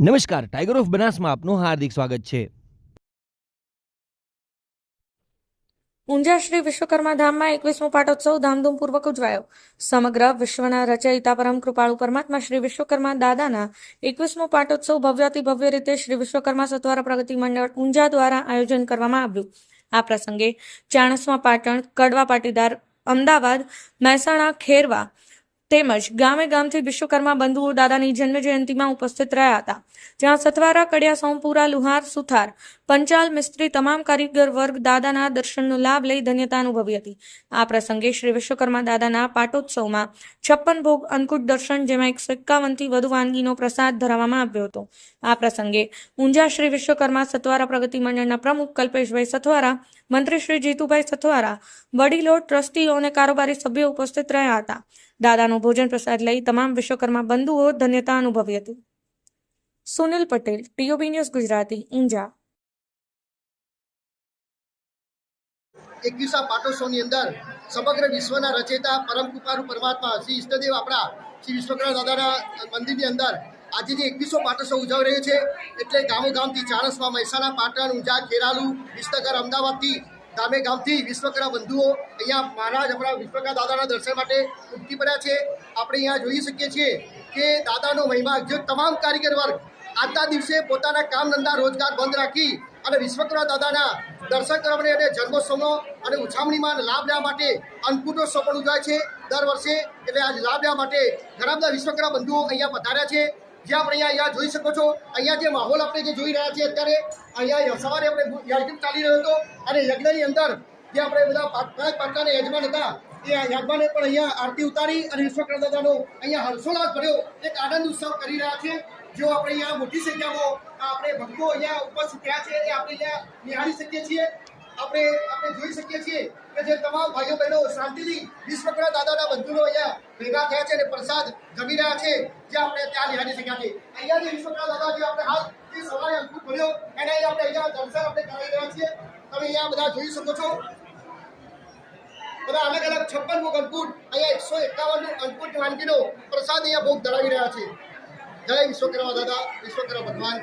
નમસ્કાર tiger of બનાસમાં આપનું હાર્દિક સ્વાગત છે. ઊંઝા શ્રી વિશ્વકર્મા ધામમાં એકવીસમો પાટોત્સવ ધામધૂમપૂર્વક ઉજવાયો. સમગ્ર વિશ્વના રચયિતા પરમ કૃપાળુ પરમાત્મા શ્રી વિશ્વકર્મા દાદાના એકવીસમો પાટોત્સવ ભવ્યાતિ ભવ્ય રીતે શ્રી વિશ્વકર્મા સત્વરા પ્રગતિ મંડળ ઊંઝા દ્વારા આયોજન કરવામાં આવ્યું. આ પ્રસંગે ચાણસમા પાટણ કડવા પાટીદાર અમદાવાદ મહેસાણા ખેરવા તેમજ ગામે ગામથી વિશ્વકર્મા બંધુઓ દાદાની જન્મ જયંતિમાં ઉપસ્થિત રહ્યા હતા. જ્યાં સથવારા, કડિયા, સોમપુરા, લુહાર, સુથાર, પંચાલ મિસ્ત્રી તમામ કારીગર વર્ગ દાદાના દર્શનનો લાભ લઈ ધન્યતા અનુભવી હતી. આ પ્રસંગે શ્રી વિશ્વકર્મા દાદાના પાટોત્સવમાં છપ્પન ભોગ અંકુટ દર્શન, જેમાં એકસો એકાવનથી વધુ વાનગીનો પ્રસાદ ધરાવવામાં આવ્યો હતો. આ પ્રસંગે ઊંઝા શ્રી વિશ્વકર્મા સથવારા પ્રગતિ મંડળના પ્રમુખ કલ્પેશભાઈ સથવારા, મંત્રી શ્રી જીતુભાઈ સથવારા, વડીલો, ટ્રસ્ટીઓ અને કારોબારી સભ્યો ઉપસ્થિત રહ્યા હતા. દાદાનો ભોજન પ્રસાદ લઈ તમામ વિશ્વકર્મા બંધુઓ ધન્યતા અનુભવી હતી. સુનિલ પટેલ ટીઓબી ન્યૂઝ ગુજરાતી ઊંઝા એકવીસા પાટોત્સવની અંદર સમગ્ર વિશ્વના રચેતા પરમ કૃપાળુ પરમાત્મા શ્રી ઈષ્ટદેવ આપણા શ્રી વિશ્વકર્મા દાદાના મંદિરની અંદર આજે જે એકવીસો પાટોત્સવ ઉજવાઈ રહ્યો છે, એટલે ગામો ગામથી ચાણસમાં મહેસાણા, પાટણ, ઊંઝા, ખેરાલુ, વિસનગર, અમદાવાદથી ગામે ગામથી વિશ્વકરા બંધુઓ અહીંયા મહારાજ આપણા વિશ્વકરા દાદાના દર્શન માટે ઉમટી પડ્યા છે. આપણે અહીંયા જોઈ શકીએ છીએ કે દાદાનો મહિમા, જે તમામ કારીગર વર્ગ આજના દિવસે પોતાના કામ ધંધા રોજગાર બંધ રાખી અને વિશ્વકરા દાદાના દર્શન કરવા અને જન્મોત્સવનો અને ઉછામણીમાં લાભ લેવા માટે અન્નકૂટોત્સવ પણ ઉજવાય છે. દર વર્ષે એટલે આજ લાભ લેવા માટે ઘણા બધા વિશ્વકરા બંધુઓ અહીંયા પધાર્યા છે. જે આપણે અહીંયા જોઈ શકો છો, અહીંયા જે માહોલ આપણે જે જોઈ રહ્યા છીએ અત્યારે, અહીંયા સવારે આપણે યજ્ઞ ચાલી રહ્યો હતો અને યજ્ઞની અંદર જે આપણે બધા પાંચ પાટલાના યજમાન હતા, એ યજમાને પણ અહીંયા આરતી ઉતારી અને વિશ્વકર્મા દાદાનો અહીંયા હર્ષોલ્લાસ ભર્યો. એક આનંદ ઉત્સવ કરી રહ્યા છે જો આપણે અહીંયા મોટી સંખ્યામાં આપણે ભક્તો અહીંયા ઉપસ્થિત થયા છે, એ આપણે અહીંયા નિહાળી શકીએ છીએ. આપણે આપણે જોઈ શકીએ છીએ કે જે તમામ ભાઈઓ બહેનો શાંતિથી વિશ્વકર્મા દાદાના બંધુઓ અહીંયા ભેગા થયા છે અને પ્રસાદ જમી રહ્યા છે, જે આપણે ત્યાં નિહાળી શક્યા છે અહીંયા જે વિશ્વકર્મા દાદા જે આપણે હાલ જે સવારે અંકુટ ભર્યો, એને આપણે અહીંયા દર્શન આપણે કરાવી રહ્યા છીએ. તમે અહીંયા બધા જોઈ શકો છો. બધા અલગ અલગ છપ્પન ભોગ અંકુટ અહીંયા એકસો એકાવન અંકુટ વાનગીનો પ્રસાદ અહીંયા ભોગ ધરાવી રહ્યા છે. જય વિશ્વકર્મા દાદા વિશ્વકર્મા ભગવાન